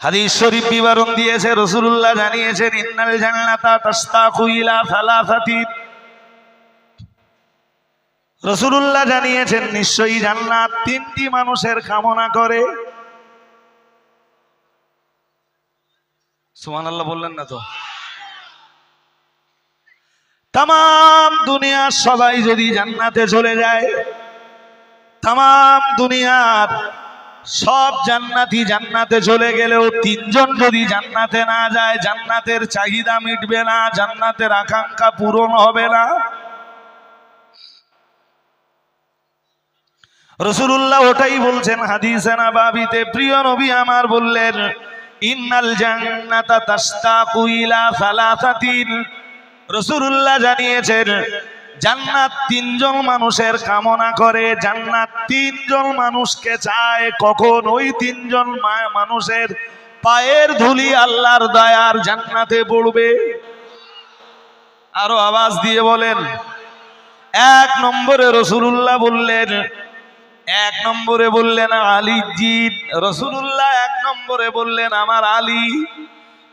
হাদিস শরীফ বিবরণ দিয়েছে রসুল্লাহ জানিয়েছেন, ইন্নাল জান্নাতা রসুল্লাহ জানিয়েছেন, নিশ্চয়ই জান্নাত তিনটি মানুষের কামনা করে। সুবহানাল্লাহ বললেন না তো? তাম দুনিয়ার সবাই যদি জান্নাতে চলে যায় তাম দুনিয়ার সব জান্নাতি জান্নাতে চলে গেলেও তিনজন যদি জান্নাতে না যায়, জান্নাতের চাহিদা মিটবে না, জান্নাতের আকাঙ্ক্ষা পূরণ হবে না। রসুল্লাহ ওটাই বলছেন হাদিসে নাবাবিতে প্রিয় নবী আমার বললেন, ইন্নাল জান্নাতা তাস্তাকু ইলা সালাসাতিন। রসুল্লাহ জানিয়েছেন জান্নাত তিনজন মানুষের কামনা করে, জান্নাত তিনজন মানুষকে চায় কখন ওই তিনজন মানুষের পায়ের ধুলি আল্লাহর দয়ার জান্নাতে পড়বে। আরও আওয়াজ দিয়ে বলেন, এক নম্বরে রসুল্লাহ বললেন, এক নম্বরে বললেন আলী জিৎ রসুল্লাহ এক নম্বরে বললেন আমার আলী।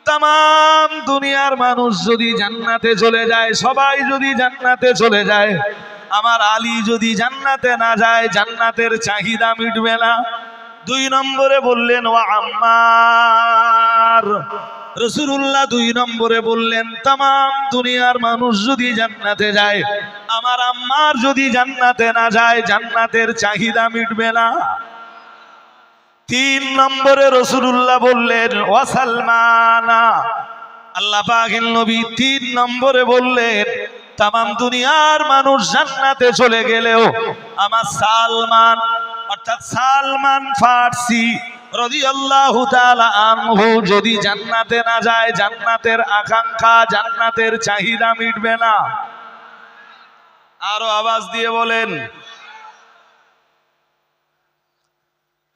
তাম দুনিয়ার মানুষ যদি জান্নাতে চলে যায়, সবাই যদি জান্নাতে চলে যায়, আমার আলী যদি জান্নাতে না যায়, জান্নাতের চাহিদা মিটবে না। দুই নম্বরে বললেন ও আম্মার। রসুল্লাহ দুই নম্বরে বললেন, তাম দুনিয়ার মানুষ যদি জান্নাতে যায়, আমার আম্মার যদি জান্নাতে না যায়, জান্নাতের চাহিদা মিটবে না। তিন নম্বরে রসুল্লাহ বললেন ওয়াসালমানা আল্লাহ পাকের নবী তিন নম্বরে বললেন, তামাম দুনিয়ার মানুষ জান্নাতে চলে গেলেও আমার সালমান, অর্থাৎ সালমান ফার্সি রাদিয়াল্লাহু তাআলা আনহু, যদি জান্নাতে না যায়, জান্নাতের আকাঙ্ক্ষা, জান্নাতের চাহিদা মিটবে না। আরও আওয়াজ দিয়ে বলেন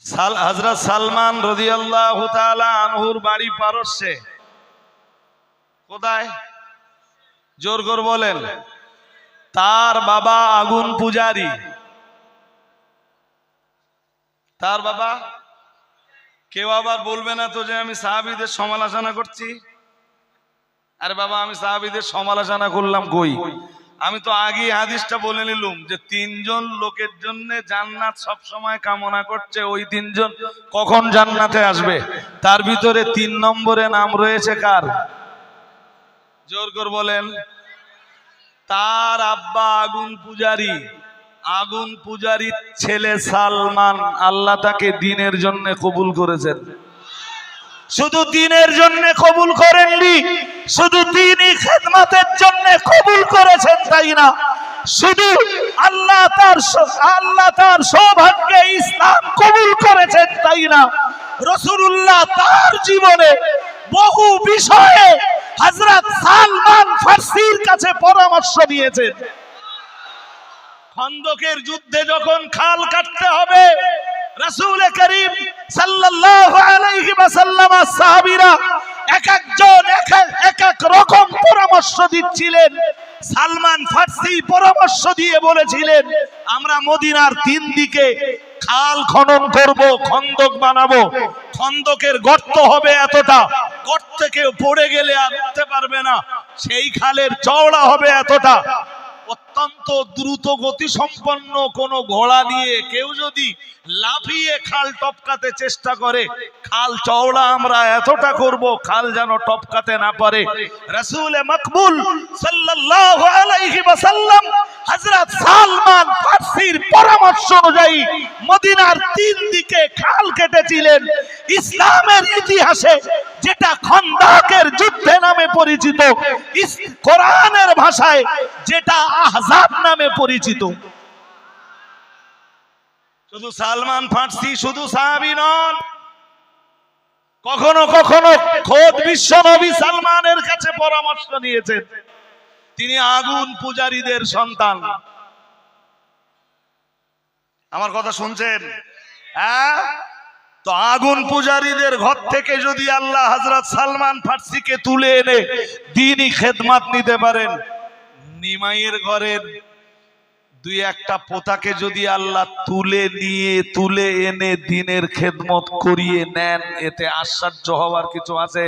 সাল হজরত সালমান রদিয়াল্লাহু আনহুর বাড়ি পারস্যে। কোথায়? জোর করে বলেন। তার বাবা আগুন পূজারি। তার বাবা? কেউ আবার বলবে না তো যে আমি সাহাবিদের সমালোচনা করছি? আরে বাবা, আমি সাহাবিদের সমালোচনা করলাম কই? আমি তো আগে হাদিসটা বলে নিলুম যে তিনজন লোকের জন্য জান্নাত সব সময় কামনা করছে, ওই তিনজন কখন জান্নাতে আসবে? তার ভিতরে তিন নম্বরে নাম রয়েছে কার? জোর করে বলেন। তার আব্বা আগুন পূজারি। আগুন পূজারির ছেলে সালমান আল্লাহ তাকে দিনের জন্য কবুল করেছেন। শুধু দিনের জন্য কবুল করেননি, শুধু দিনই খেদমাতের জন্য কবুল করেছেন তাই না? শুধু আল্লাহ তার আল্লাহ তার সৌভাগ্যে ইসলাম কবুল করেছেন তাই না? রসুল্লাহ তার জীবনে বহু বিষয়ে হযরত সালমান ফার্সির কাছে পরামর্শ দিয়েছেন। খন্দকের যুদ্ধে যখন খাল কাটতে হবে আমরা মদিনার তিন দিকে খাল খনন করব, খন্দক বানাবো। খন্দকের গর্ত হবে এতটা, গর্ত থেকে পড়ে গেলে আর উঠতে পারবে না। সেই খালের চওড়া হবে এতটা। অত্যন্ত দ্রুত গতি সম্পন্ন কোন ঘোড়া নিয়ে কেউ যদি লাফিয়ে খাল টপকাতে চেষ্টা করে খাল চওড়া আমরা এতটা করব, খাল যেন টপকাতে না পারে। রাসূল মকবুল সাল্লাল্লাহু আলাইহি ওয়াসাল্লাম হযরত সালমান ফার্সির পরামর্শ অনুযায়ী মদিনার তিন দিকে খাল কেটেছিলেন। ইসলামের ইতিহাসে যেটা খন্দকের যুদ্ধে নামে পরিচিত কোরআনের ভাষায় যেটা আহজাব নামে পরিচিত। শুধু সালমান ফার্সি, শুধু সাহাবী নন কখনো কখনো খোদ বিশ্ব নবী সালমানের কাছে পরামর্শ নিয়েছেন। তিনি আগুন পূজারীদের সন্তান। আমার কথা শুনছেন? হ্যাঁ? তো আগুন পূজারীদের ঘর থেকে যদি আল্লাহ হজরত সালমান ফার্সিকে তুলে এনে দিনই খেদমাত নিতে পারেন, নিমাইয়ের ঘরের দুই একটা পোতাকে যদি আল্লাহ তুলে নিয়ে, তুলে এনে দিনের খেদমত করিয়ে নেন, এতে আশ্চর্য হওয়ার কিছু আছে?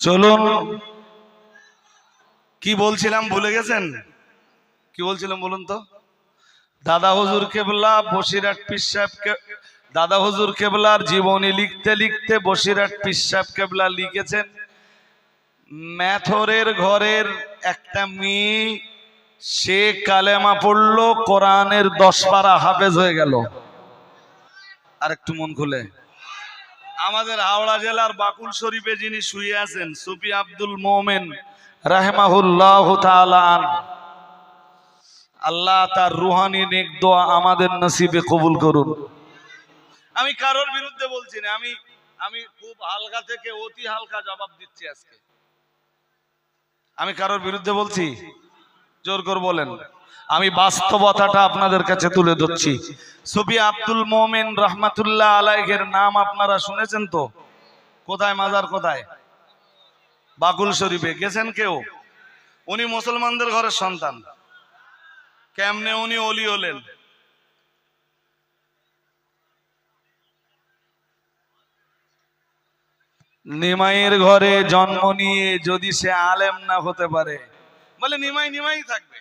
চলুন। কি বলছিলাম, ভুলে গেছেন? কি বলছিলাম বলুন তো? দাদা হুজুর কেবলা, বসিরহাট পীর সাহেবকে দাদা হুজুর কেবলার জীবনী লিখতে লিখতে বসিরহাট পীর সাহেব কেবলা লিখেছেন। ম্যাথরের ঘরের একটা মেয়ে, সে কালেমা পড়ল, কোরআনের দশ পারা হাফেজ হয়ে গেল। আর একটু মন খুলে। আমাদের হাওড়া জেলার বাকুল শরীফে যিনি শুয়ে আছেন, সুফি আব্দুল মোমেন রাহমাহুল্লাহ আল্লাহ তার রুহানি নেক দোয়া আমাদের নসিবে কবুল করুন। আমি কারোর বিরুদ্ধে বলছি না, আমি আমি খুব হালকা থেকে অতি হালকা জবাব দিচ্ছি আজকে। আমি কারোর বিরুদ্ধে বলছি? জোর করে বলেন। আমি বাস্তবতাটা আপনাদের কাছে তুলে ধরছি। সুফি আব্দুল মোমেন রহমাতুল্লাহ আলাইহের নাম আপনারা শুনেছেন তো? কোথায়, মাজার কোথায়? বাকুল শরীফে। গেছেন কেউ? উনি মুসলমানদের ঘরের সন্তান। কেমনে উনি অলি হলেন? নিমাইয়ের ঘরে জন্ম নিয়ে যদি সে আলেম না হতে পারে। বলে, নিমাই নিমাই থাকবে।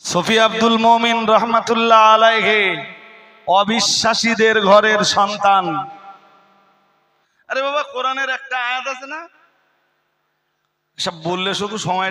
সফি আব্দুল মমিন রহমাতুল্লাহ আলাইহে, অবিশ্বাসীদের ঘরের সন্তান। আরে বাবা, কোরআনের একটা আয়াত আছে না? সব বললে শুধু সময়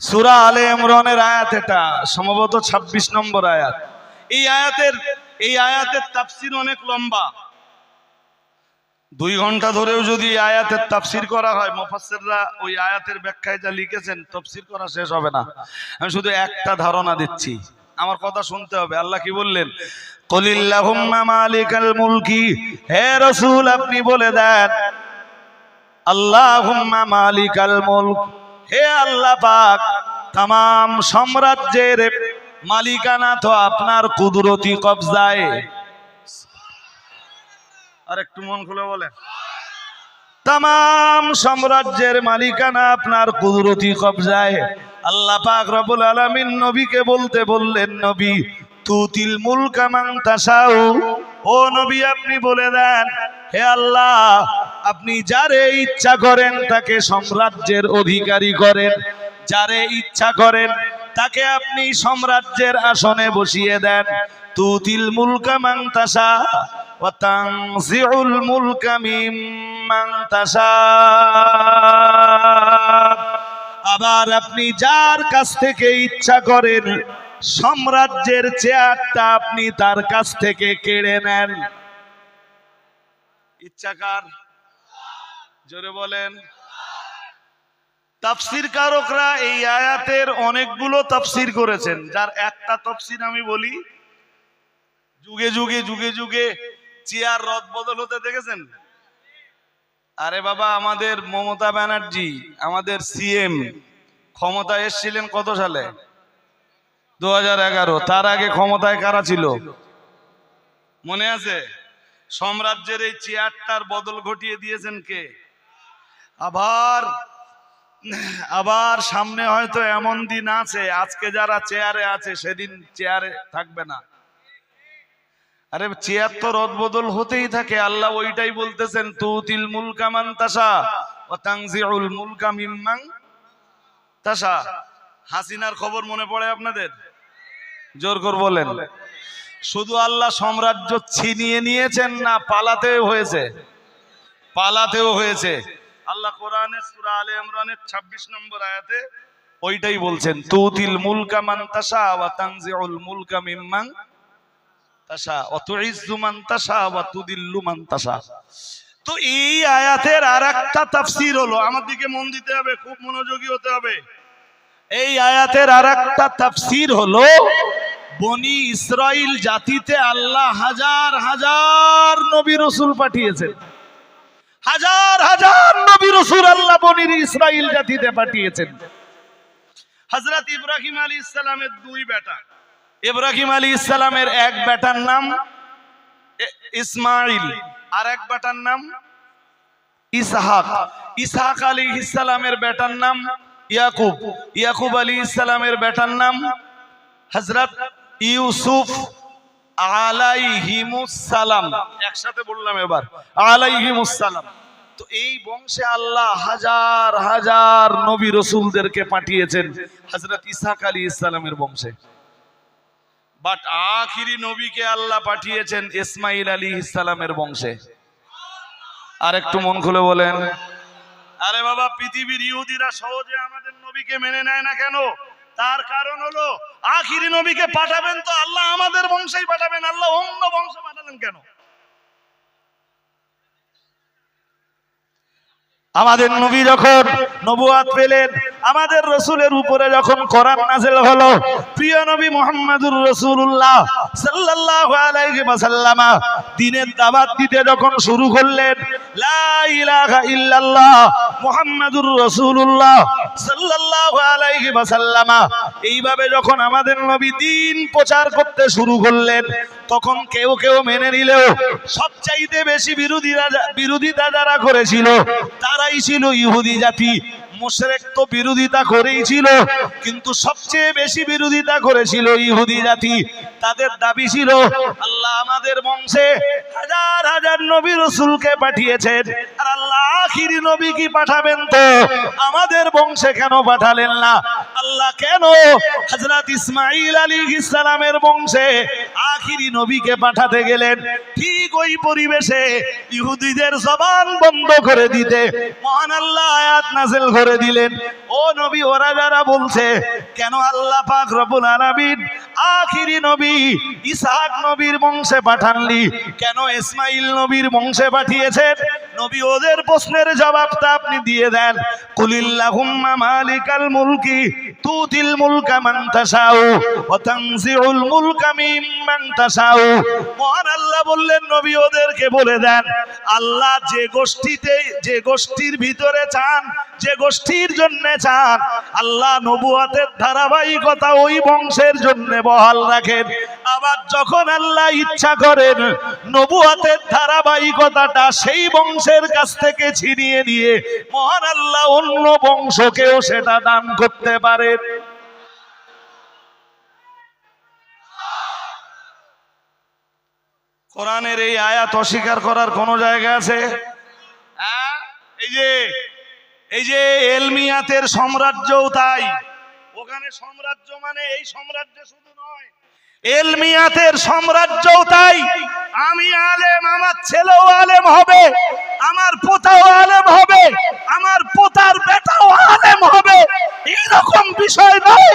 সুরা আলে ইমরানের আয়াত এটা, সম্ভবত ২৬ নম্বর আয়াত। এই আয়াতের এই আয়াতের তাফসির অনেক লম্বা। দুই ঘণ্টা ধরেও যদি আয়াতের তাফসির করা হয়, মুফাসসিররা ওই আয়াতের ব্যাখ্যায় যা লিখেছেন, তাফসির করা শেষ হবে না। আমি শুধু একটা ধারণা দিচ্ছি। আমার কথা শুনতে হবে। আল্লাহ কি বললেন? কলিল্লাহুম্মা মালিকাল মুলকি। হে রাসূল, আপনি বলে দেন আল্লাহুম্মা মালিকাল মুলক। হে আল্লাহ পাক তাম সাম্রাজ্যের মালিকানা তো আপনার কুদরতি কবজায়। আর একটু মন খুলে বলেন। তাম সাম্রাজ্যের মালিকানা আপনার কুদরতি কবজায়। আল্লাহ পাক রব্বুল আলামিন নবীকে বলতে বললেন, নবী, তুতিল মুলকা মান তাশাউ। ও নবী, আপনি বলে দেন, হে আল্লাহ, আপনি যারে ইচ্ছা করেন তাকে সাম্রাজ্যের অধিকারী করেন, যারে ইচ্ছা করেন তাকে আপনি সাম্রাজ্যের আসনে বসিয়ে দেন। তুতিল মুলকা মান তাশা ওয়া তানজিউল মুলকা মিম্মান তাশা আবার আপনি যার কাছ থেকে ইচ্ছা করেন সাম্রাজ্যের চেয়ারটা আপনি তার কাছ থেকে কেড়ে নেন। ইচ্ছাকার জোরে বলেন। তাফসির কারকরা এই আয়াতের অনেকগুলো তাফসির করেছেন, যার একটা তাফসির আমি বলি, যুগে যুগে যুগে যুগে চেয়ার রদ বদল হতে দেখেছেন? আরে বাবা, আমাদের মমতা ব্যানার্জি, আমাদের সিএম ক্ষমতা এসছিলেন কত সালে? দু হাজার এগারো, তার আগে ক্ষমতায় কারা ছিল? মনে আছে? সাম্রাজ্যের এই চেয়ারটার বদল ঘটিয়ে দিয়েছেন কে? আবার আবার সামনে হয়তো এমন দিন আছে, আজকে যারা চেয়ারে আছে, সেদিন চেয়ারে থাকবে না। আরে, চেয়ার তো রদবদল হতেই থাকে, আল্লাহ ওইটাই বলতেছেন, তুতিল মুলকা মান তাসা ও তাংজিউল মুলকা মিম্মাং তাসা হাসিনার খবর মনে পড়ে আপনাদের? জোর কর বলেন। শুধু আল্লাহ সাম্রাজ্য ছিনিয়ে নিয়েছেন না, পালাতেও হয়েছে। পালাতেও হয়েছে। আল্লাহ কোরআনে সুরা আলে ইমরানের 26 নম্বর আয়াতে ওইটাই বলছেন, তুতিল মুলকা মান তাশা ওয়া তানজিউল মুলকা মিম্মান তাশা, ওয়া তুইজ্জু মান তাশা ওয়া তুদিল্লু মান তাশা। তো এই আয়াতের আরেকটা তাফসীর হলো, আমার দিকে মন দিতে হবে, খুব মনোযোগী হতে হবে। এই আয়াতের আরেকটা তাফসীর হলো, বনি ইসরাইল জাতিতে আল্লাহ হাজার হাজার নবী রসুল পাঠিয়েছেন। হাজার হাজার নবী রসুল আল্লাহ বনির ইসরাইল জাতিতে পাঠিয়েছেন। হযরত ইব্রাহিম আলী ইসলামের দুই বেটা। ইব্রাহিম আলী ইসলামের এক বেটার নাম ইসমাইল আর এক বেটার নাম ইসহাক। ইসহাক আলী ইসলামের বেটার নাম ইয়াকুব ইয়াকুব আলী ইসলামের বেটার নাম হযরত ইউসুফ আলাইহিমুস সালাম। একসাথে বললাম এবার, আলাইহিমুস সালাম। তো এই বংশে আল্লাহ হাজার হাজার নবী রসুলদেরকে পাঠিয়েছেন হযরত ইসহাক আলী ইসলামের বংশে। বাট আখিরি নবীকে আল্লাহ পাঠিয়েছেন ইসমাইল আলী ইসলামের বংশে। আর একটু মন খুলে বলেন। আরে বাবা, পৃথিবীর ইহুদিরা সহজে আমাদের নবীকে মেনে নেয় না কেন? তার কারণ হলো, আখিরি নবীকে পাঠাবেন তো আল্লাহ আমাদের বংশেই পাঠাবেন, আল্লাহ অন্য বংশে পাঠালেন কেন? আমাদের নবী যখন নবুয়াত পেলেন, আমাদের রসুলের উপরে যখন কোরআন নাজেল হলো, প্রিয় নবী মোহাম্মদুর রসুল্লাহ সাল্লাহ আলাইহি ওয়াসাল্লাম দিনের দাবাত দিতে যখন শুরু করলেন, লা ইলাহা ইল্লাল্লাহ মুহাম্মাদুর রাসূলুল্লাহ সাল্লাল্লাহু আলাইহি ওয়াসাল্লাম, এইভাবে যখন আমাদের নবী দিন প্রচার করতে শুরু করলেন, তখন কেউ কেউ মেনে নিলেও সবচাইতে বেশি বিরোধীরা বিরোধিতা যারা করেছিল, তারাই ছিল ইহুদি জাতি। মুশরিক তো বিরোধিতা করেই ছিল, কিন্তু সবচেয়ে বেশি বিরোধিতা করেছিল ইহুদি জাতি। তাদের দাবি ছিল, আল্লাহ আমাদের বংশে হাজার হাজার নবী রসুলকে পাঠিয়েছেন, আর আল্লাহ আখিরি নবী কি পাঠাবেন তো? আমাদের বংশে কেন পাঠালেন না? আল্লাহ কেন হযরত ইসমাইল আলী ইসলামের বংশে আখিরি নবীকে পাঠাতে গেলেন? ঠিক ওই পরিবেশে ইহুদিদের জবান বন্ধ করে দিতে। মহান আল্লাহ আয়াত নাযিল করে দিলেন। ও নবী, ওরা যারা বলছে, কেন আল্লাহ পাক রব্বুল আলামিন আখিরি নবী, ইসহাক নবীর বংশে পাঠানলি, কেন ইসমাইল নবীর বংশে পাঠিয়েছেন? নবী, ওদের প্রশ্নের জবাবটা আপনি দিয়ে দেন। কুলিল্লাহুম্মা মালিকাল মুলকি তুতিল মুলকা মান তাশাউ, ওয়া তানজিউল মুলকা মিম্মান তাশাউ। মহান আল্লাহ বললেন, নবী, ওদেরকে বলে দেন, আল্লাহ যে গোষ্ঠীতে, যে গোষ্ঠীর ভিতরে চান যে গোষ্ঠীর জন্য চান, আল্লাহ নবুয়াতের ধারাবাহিকতা ওই বংশের জন্য বহাল রাখেন। আবার যখন আল্লাহ ইচ্ছা করেন, নবুয়াতের ধারাবাহিকতাটা সেই বংশের কাছ থেকে ছিনিয়ে নিয়ে, মহান আল্লাহ অন্য বংশকেও সেটা দান করতে পারেন। কোরআনের এই আয়াত অস্বীকার করার কোন জায়গা আছে? হ্যাঁ? এই যে এই যে এলমিয়াতের সাম্রাজ্যও তাই। ওখানে সাম্রাজ্য মানে এই সাম্রাজ্য শুধু নয়, এলমিয়াতের সাম্রাজ্যও তাই। আমি আলেম, আমার ছেলেও আলেম হবে, আমার পোতাও আলেম হবে, আমার পোতার বেটাও আলেম হবে। এইরকম বিষয় নয়।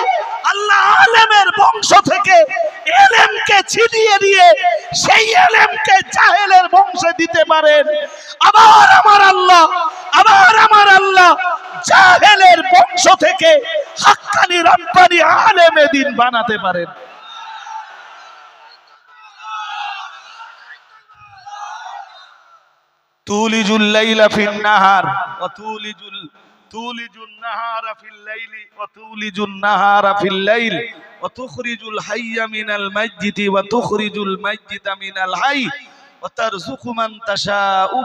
আল্লাহ আলেমের বংশ থেকে এলেমকে ছিনিয়ে দিয়ে সেই এলেমকে জাহেলের বংশে দিতে পারেন। আবার আমার আল্লাহ, আবার জাহেলের বংশ থেকে হাক্কানি রব্বানি আলেমে দিন বানাতে পারেন। তুলিজুল লাইলা ফিন নাহার। ওয়া তুলিজুল তুলিজুন নাহারা ফিল লাইলি ওয়া তুলিজুন নাহারা ফিল লাইল। ওয়া তুখরিজুল হাইয়া মিনাল মাইয়িতি ওয়া তুখরিজুল মাইয়িতা মিনাল হাই। ওয়া তারযুকু মান তাশাউ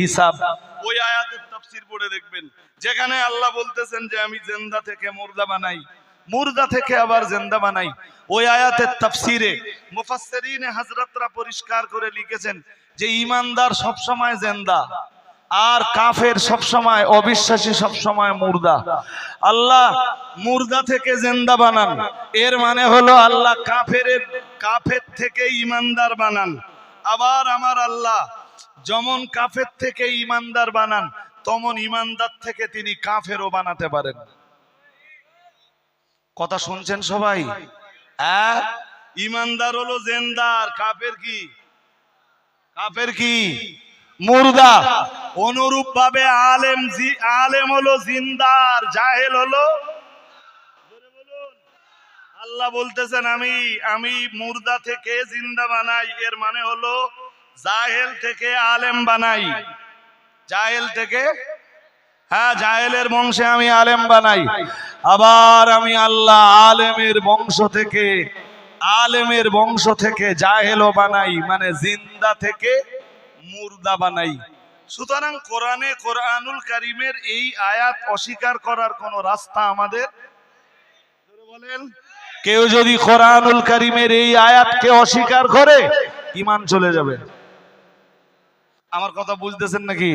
হিসাব। ওই আয়াতের তাফসীর পড়ে দেখবেন, যেখানে আল্লাহ বলতেছেন যে আমি জেন্দা থেকে মুর্দা বানাই, মুর্দা থেকে আবার জেন্দা বানাই। ওই আয়াতের তাফসীরে মুফাসসিরিনে হযরতরা পরিষ্কার করে লিখেছেন যে ইমানদার সব সময় জিন্দা, আর কাফের সব সময় অবিশ্বাসী সব সময় মুর্দা। আল্লাহ মুর্দা থেকে জেন্দা বানান, এর মানে হলো আল্লাহ কাফের কাফের থেকে ইমানদার বানান। আবার আমার আল্লাহ যেমন কাফের থেকে ইমানদার বানান, তমন ইমানদার থেকে তিনি কাফেরও বানাতে পারেন। কথা শুনছেন সবাই? হ্যাঁ? ইমানদার হলো জেন্দার, কাফের কি? কাফের কি? মুর্দা। অনুরূপ ভাবে আলেম আলেম হলো জিন্দার, জাহেল হলো। আল্লাহ বলতেছেন, আমি আমি মুর্দা থেকে জিন্দা বানাই। এর মানে হলো জাহেল থেকে আলেম বানাই। জাহেল থেকে? হ্যাঁ জাহেলের বংশে আমি আলেম বানাই। আবার আমি আল্লাহ আলেমের বংশ থেকে, আলেমের বংশ থেকে জাহেলও বানাই মানে জিন্দা থেকে মুর্দা বানাই। সুতরাং কোরআনে কোরআনুল করিমের এই আয়াত অস্বীকার করার কোন রাস্তা আমাদের? বলেন। কেউ যদি কোরআনুল করিমের এই আয়াতকে অস্বীকার করে ইমান চলে যাবে। আমার কথা বুঝতেছেন নাকি?